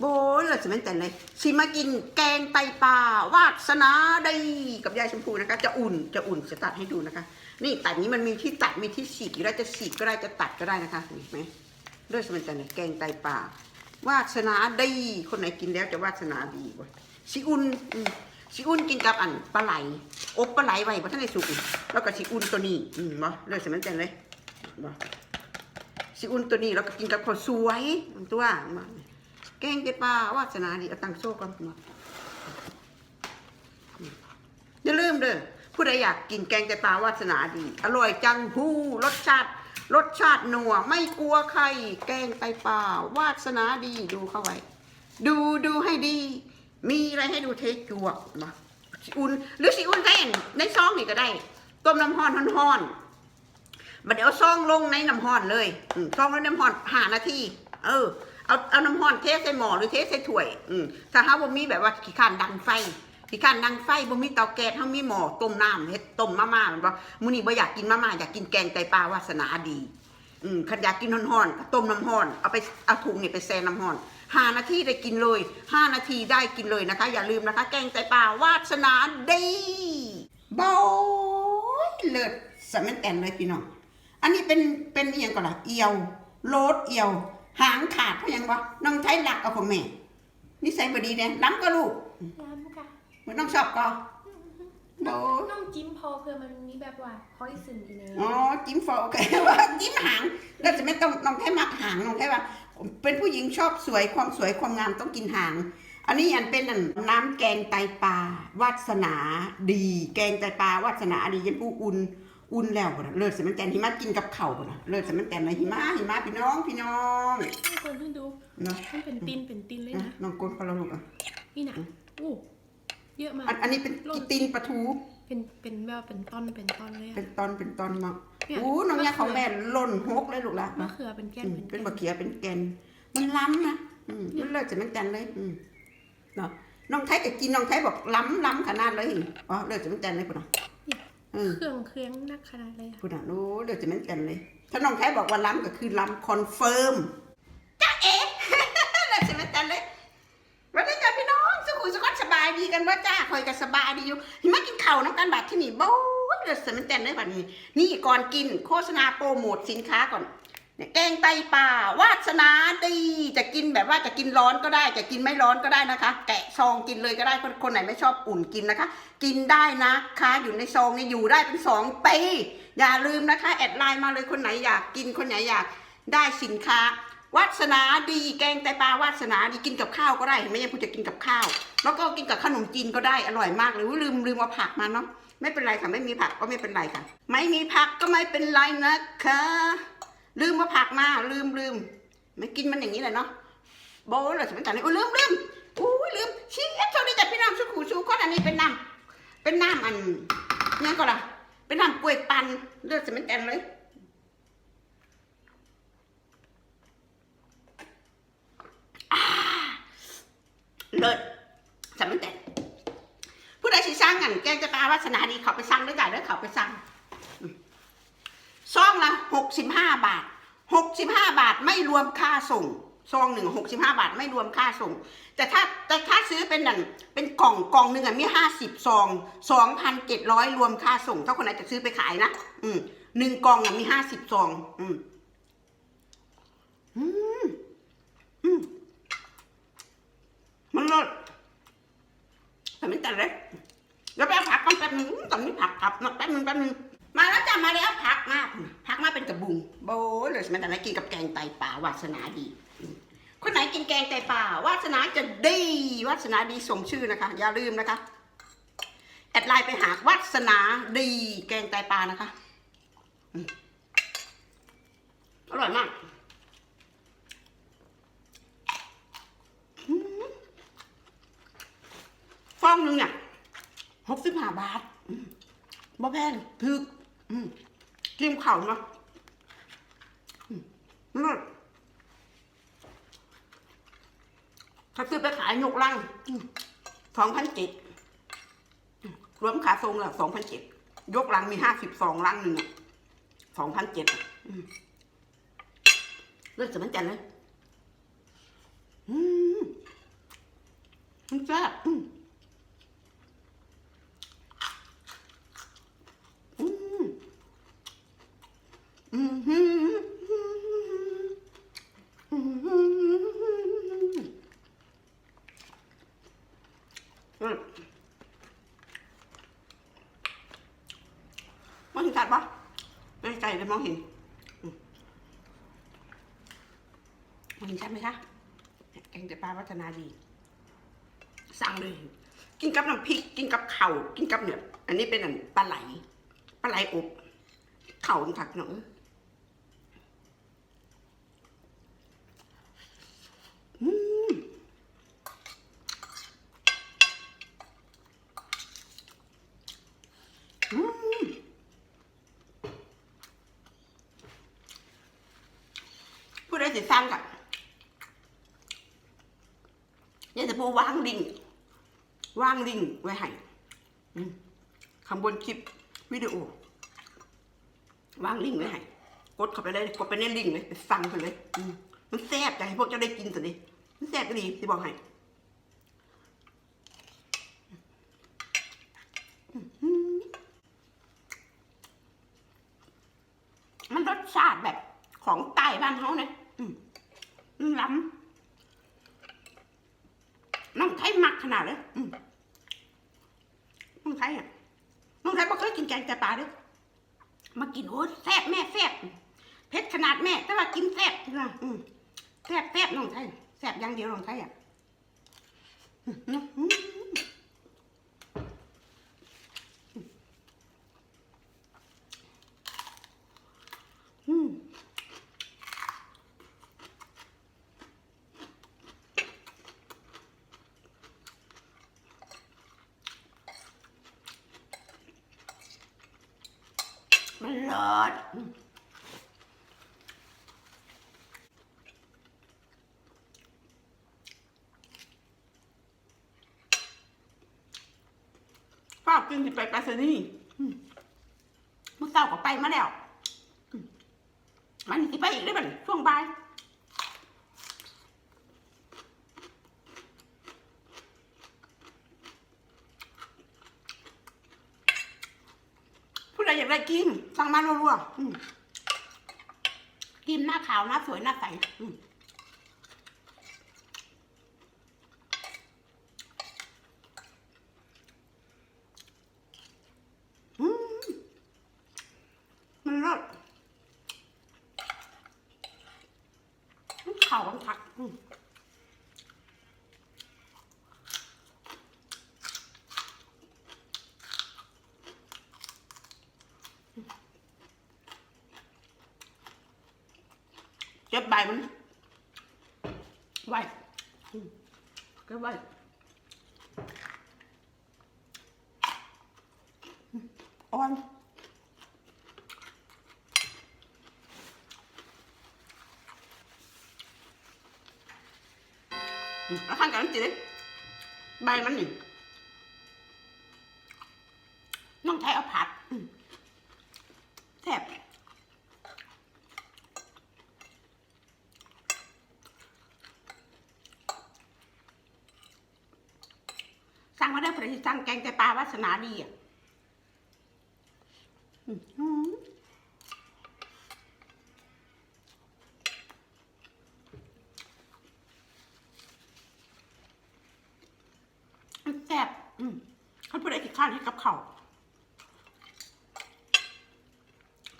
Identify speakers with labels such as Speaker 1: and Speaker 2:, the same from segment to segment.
Speaker 1: โบยเลยสิแม่นแต่เลยสิมากินแกงไตปลาวาสนาได้กับยายชมพูนะคะ จะอุ่นจะอุ่นจะตัดให้ดูนะคะ นี่ตัดนี้มันมีที่ตัดมีที่ฉีก็ได้จะฉีกก็ได้จะตัดก็ได้นะคะเห็นไหมเลือดสิแม่นแต่เลยแกงไตปลาวาสนาดีคนไหนกินแล้วจะวาสนาดีวะสิอุ่นอืมสิอุ่นกินกับอันปลาไหลอบปลาไหลไว้เพราะท่านในสุกแล้วก็สิอุ่นตัวนี้อืมบ่เลือดสิแม่นแต่เลยบ่สิอุ่นตัวนี้แล้วก็กินกับข้าวสวยมันตัวมา แกงเก็ดปลาวาสนาดีเอาตังโซ่ก่อนมาอย่าลืมเด้อผู้ใดอยากกินแกงเก็ดปลาวาสนาดี อร่อยจังหู้รสชาติรสชาตินัวไม่กลัวใคร แกงไตปลาวาสนาดีดูเข้าไว้ ดูดูให้ดี มีอะไรให้ดูเทจวกมาอุ่นหรือสิอุ่นแทนในซองนี่ก็ได้ต้มน้ำห้อนห้อนๆบัดเดี๋ยวซองลงในน้ำห้อนเลยซองลงในน้ำห้อนหานาทีเออ เอาเอาน้ำห้อนเทใส่หม้อหรือเทใส่ถ้วย อืมถ้าหาบ่มีแบบว่าขี้ข้านดังไฟขี้ข้านดังไฟบ่มีเตาแก๊สเฮามีหม้อต้มน้ำเฮ็ดต้มมาม่าแมันบ่มื้อนี้บ่อยากกินมาม่าอยากกินแกงไตปลาวาสนาดี อืมคันอยากกินร้อนๆก็ต้มน้ำร้อนเอาไปเอาถุงนี่ไปแช่น้ำร้อนห้านาทีได้กินเลยห้านาทีได้กินเลยนะคะ อย่าลืมนะคะ แกงไตปลาวาสนาดีบอยเลิศสะแมันแอนเลยพี่น้องอันนี้เป็นเป็นเอหยังก่อนล่ะเอียวโลดเอียว หางขาดเพราะหยังวะน้องใช้หลักกับพ่อแม่นิสัยบดีเนี่ยล้ำก็ลูก
Speaker 2: น้ำค่ะ
Speaker 1: เหมือนน้องชอบก็โด
Speaker 2: น้องจิ้มพอเพื่อมันมีแบบว่าพอยซึนอีเน
Speaker 1: อ๋อจิ้มฟอโอเคว่าจิ้มหางแล้วจะไม่ต้องน้องแค่มักหางน้องแค่ว่า เป็นผู้หญิงชอบสวยความสวยความงามต้องกินหาง อันนี้อันเป็นอันน้ำแกงไตปลาวาสนาดี แกงไตปลาวาสนาดียันผู้อุ่น อุ่นแล้วบ่นะเลิศสมันแตนหิมะกินกับเข่าวบ่นะเลิศสมันแตนเลยหิมะหิมะพี่น้องพี่น้อง
Speaker 2: ให้คนที่ดู
Speaker 1: เนาะ
Speaker 2: มันเป็นตินเป็นตินเลย
Speaker 1: นะ
Speaker 2: นะ
Speaker 1: น้องกนคนละลูกอะ
Speaker 2: นี่นะโอ้เยอะมาก
Speaker 1: อันอันนี้เป็นกิตินปลาทู
Speaker 2: เป็นเป็นแบบเป็นต้นเป็นต้นเลย
Speaker 1: เป็
Speaker 2: อะ
Speaker 1: นตอนเป็นตอนมา
Speaker 2: เนี่ย
Speaker 1: อู้น้องยาของแม่หล่นหกเลยลูกละ
Speaker 2: มะเขือเป็นแก้น
Speaker 1: อืม
Speaker 2: เป็น
Speaker 1: เป็นบะเขียเป็นแกน มันล้ำนะอืมมันเลิศจะมันจันเลยอืมเนาะน้องไทยก็กินน้องไทยบอกล้ำล้ำขนาดเลยอ๋อเลิศจะมันจันเลยปุ่นอะอืม
Speaker 2: เครื่องเครื่องนักขนาดเลยอะ
Speaker 1: ปุ่นอะโอ้เลิศจะมันจันเลย ถ้าน้องไทยบอกว่าล้ำก็คือล้ำคอนเฟิร์มจ้าเอ๋เลิศจะมันจันเลยวันนี้จ้าพี่น้องสุขุมสุขสบายดีกันว่าจ้าคอยก็สบายดีอยู่หิมากินข้าวน้ำกันบัดที่นี่โบ้ยเลิศจะมันจันเลยบัดนี้ นี่ก่อนกินโฆษณาโปรโมทสินค้าก่อน เนี่ยแกงไตปลาวาสนาดีจะกินแบบว่าจะกินร้อนก็ได้ จะกินไม่ร้อนก็ได้นะคะ แกะซองกินเลยก็ได้คนคนไหนไม่ชอบอุ่นกินนะคะ กินได้นะคะอยู่ในซองนี่อยู่ได้เป็นสองปีอย่าลืมนะคะแอดไลน์มาเลยคนไหนอยากกินคนไหนอยากได้สินค้าวาสนาดีแกงไตปลาวาสนาดีกินกับข้าวก็ได้ไม่ยังพูดจะกินกับข้าว แล้วก็กินกับขนมจีนก็ได้อร่อยมากเลยอุ๊ยลืมลืมเอาผักมาเนาะไม่เป็นไรค่ะไม่มีผักก็ไม่เป็นไรค่ะ ไม่มีผักก็ไม่เป็นไรนะคะ ลืมมาผักมาลืมลืมไม่กินมันอย่างนี้แหละเนาะโบเลยสมัยก่อนเลยโอ้ลืมลืมอุ้ลืมชี้โชคดีแต่พี่น้ำสุขูชูก้อนอันนี้เป็นน้ำเป็นน้ำอันยังก็ล่ะเป็นน้ำกล้วยปันเลือดสมัยก่อนเลยอ่าเลิศสมัยก่อนผู้ใดสิสร้างอันแกจะปลาวาสนาดีเขาไปสร้างด้วยกันเด้อเขาไปสร้าง ซองละหกสิบห้าบาทหกสิบห้าบาทไม่รวมค่าส่งซองหนึ่งหกสิบห้าบาทไม่รวมค่าส่ง แต่ถ้าแต่ถ้าซื้อเป็นนั่นเป็นกล่องกล่องหนึ่งอะมีห้าสิบซองสองพันเจ็ดร้อยรวมค่าส่ง ถ้าคนไหนจะซื้อไปขายนะอืมหนึ่งกล่องอะมีห้าสิบซอง อืมอืมอืมมันเลิศแต่ไม่แต่เลยแล้วไปเอาผักก่อนแป๊บนึงอื้อตอนนี้ผักกลับนะแป๊บนึงแป๊บนึง มาแล้วจ้ะมาแล้วพักมากพักมาเป็นกระบุงโบเลยมันแต่ไหนกินกับแกงไตป่าวาสนาดี คนไหนกินแกงไตป่าวาสนาจะดีวาสนาดีสมชื่อนะคะ อย่าลืมนะคะแอดไลน์ไปหาวาสนาดีแกงไตปลานะคะอร่อยมากฟองหนึงเนี่ยหกสิบห้าบาทบ่แพงถึกอืม จิ้มเข่าเนาะอืมเลิศถ้าซื้อไปขายยกลังสองพันเจ็ดรวมขาทรงละสองพันเจ็ดยกลังมีห้าสิบสองลังหนึ่งสองพันเจ็ดเลิศจะมันจันเลยอืมแซ่บอืมอืมอืมอืมอืมอืมอืมมองเห็นชัดปะไมองเห็นมองเห็นชัดไหมคะแกงแต่ปลาวัฒนาดี สั่งเลย กินกับน้ำพริก กินกับเข่ากินกับเนี่ย อันนี้เป็นอันปลาไหล ปลาไหลอบ เข่าผักหนองอืมอืมผู้ใดสิสร้างกับ เนี่ยจะพูดวางลิงก์วางลิงไว้ให้ข้างบนคลิปวิดีโอ วางลิงไว้ให้กดเข้าไปเลยกดไปในลิงเลยไปฟังไปเลยมันแซ่บอยากให้พวกเจ้าได้กินสิดิมันแซ่บก็ดีที่บอกให้มันรสชาติแบบของใต้บ้านเขาเนี่ยมันล้ำ น้องไทยมักขนาดเลยน้องไทยอะน้องไทยบ่เคยกินแกงแต่ปลาเด้วยมากินโอ้แซ่บแม่แซ่บเผ็ดขนาดแม่ แต่ว่ากินแซ่บนะอืมแซ่บแซ่บน้องไทยแซ่บอย่างเดียวน้องไทยอะอืมอืมอืมอืมมันเลิศอืม ฝากกินสิไปไปรษณีย์อืมมื่อเช้าก็ไปมาแล้ว มันสิไปอีกได้บ่เนี่ยช่วงบ่ายผู้ใดอยากได้กินสั่งมารัวๆอืมกินหน้าขาวหน้าสวยหน้าใสอืมอืมมันรสมันเข่ากันคักอืม เก็บใบมันไว้เก็บไว้อ่อนอืมแล้วทานกัน้ำจืดใบมันนี่น้องไทยเอาผัดแซ่บ งมาได้ผลิตสั่งแกงไตปลาวาสนาดีอะแซ่บอืมเขาพูดอะไรที่ข้านให้กับเขา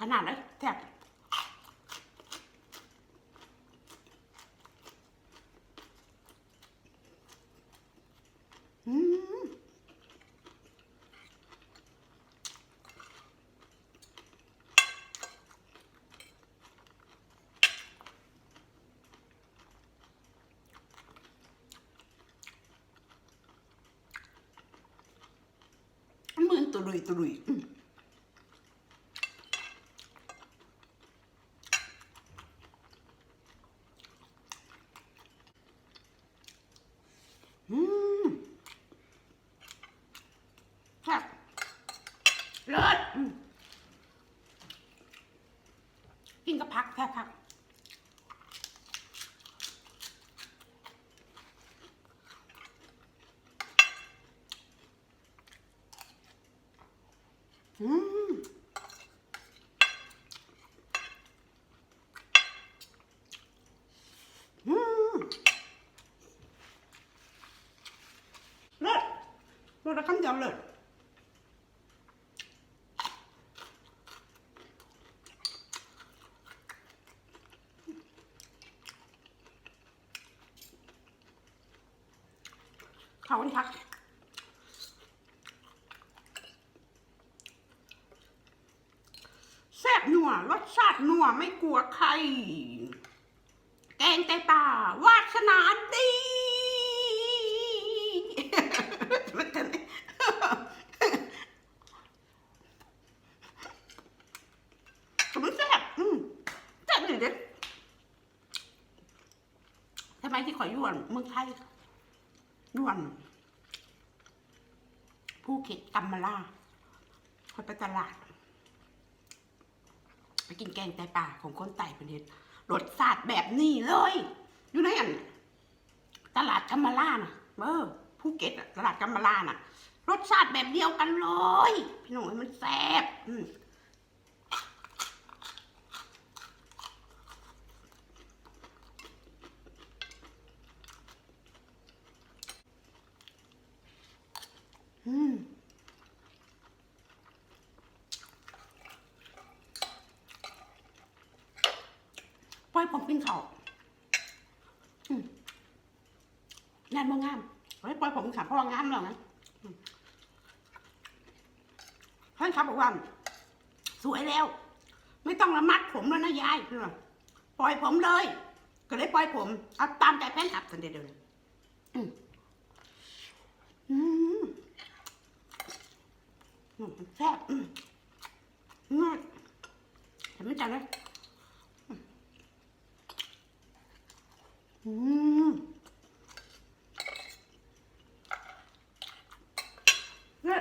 Speaker 1: ขนาดเลยแซ่บอืมเหมือน ตุลุยตุลุยอืมอืมแซ่บเลิศอืมกินกับผักแซ่บผัก อ อืมอืมเลิศเลิศแล้วคำเดียวเลิศเขาทักแซ่บนัวรสชาตินัวไม่กลัวใคร แกงไตป่าวาสนาดี มันจะไม่มันแซ่บอืมแซ่บเลยเด็ดทำไมที่ ขอยยวนเมืองไทยยวนภูเก็ตกัมมาลาคอยไปตลาด ไปกินแกงไตป่าของคนไต่ประเทศรสชาติแบบนี้เลย อยู่ในอันตลาดกัมมาลาน่ะเออภูเก็ตตลาดกัมมาลาน่ะรสชาติแบบเดียวกันเลย พี่หน้องมันแซ่บอืมอืม ปล่อยผมกินเขาวอืมงานบ่งามเฮ้ยปล่อยผมกินขาวเพราะว่างามแล้วนะอืมเพื่อนครับบอกว่าสวยแล้ว ไม่ต้องระมัดผมแล้วนะยายเพื่อปล่อยผมเลย ก็เลยปล่อยผมเอาตามใจแฟนคลับกันเดียวเดี๋ยวนี้อืม อืมอืมแซ่บอืมง่ายแต่ไม่จังเลยอืมเนี่ย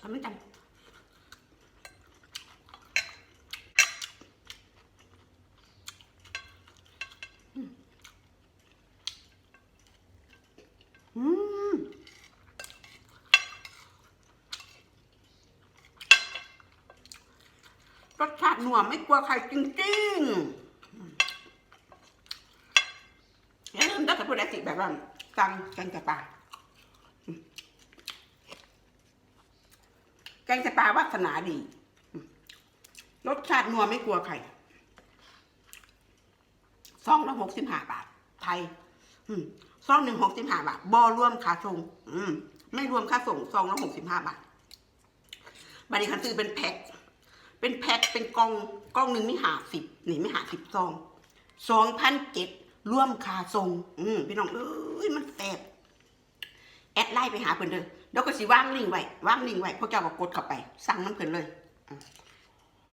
Speaker 1: ทำไม่จังอืมรสชาติหนัวไม่กลัวใครจริงๆอย่าลืมถ้าเกิดพูดได้สิแบบว่าสั่งแกงแต่ปลาแกงแต่ปลาวาสนาดี รสชาตินัวไม่กลัวใครซองละหกสิบห้าบาท ไทยซองหนึ่งหกสิบห้าบาทบอรวมค่าส่งอืม ไม่รวมค่าส่งซองละหกสิบห้าบาท บัดนี้คันซื้อเป็นแพ็ค เป็นแพ็คเป็นกล่องกล่องหนึ่งไม่หาสิบนี่ไม่หาสิบซองสองพันเจ็ดรวมคาทรงอืมพี่น้องเอ้ยมันแสบแอดไลน์ไปหาเพิ่นเด้อเดี๋ยวก็สิว่างลิงไว้ว่างลิงไว้พวกเจ้าก็กดเข้าไป สั่งน้ำเพิ่นเลยอ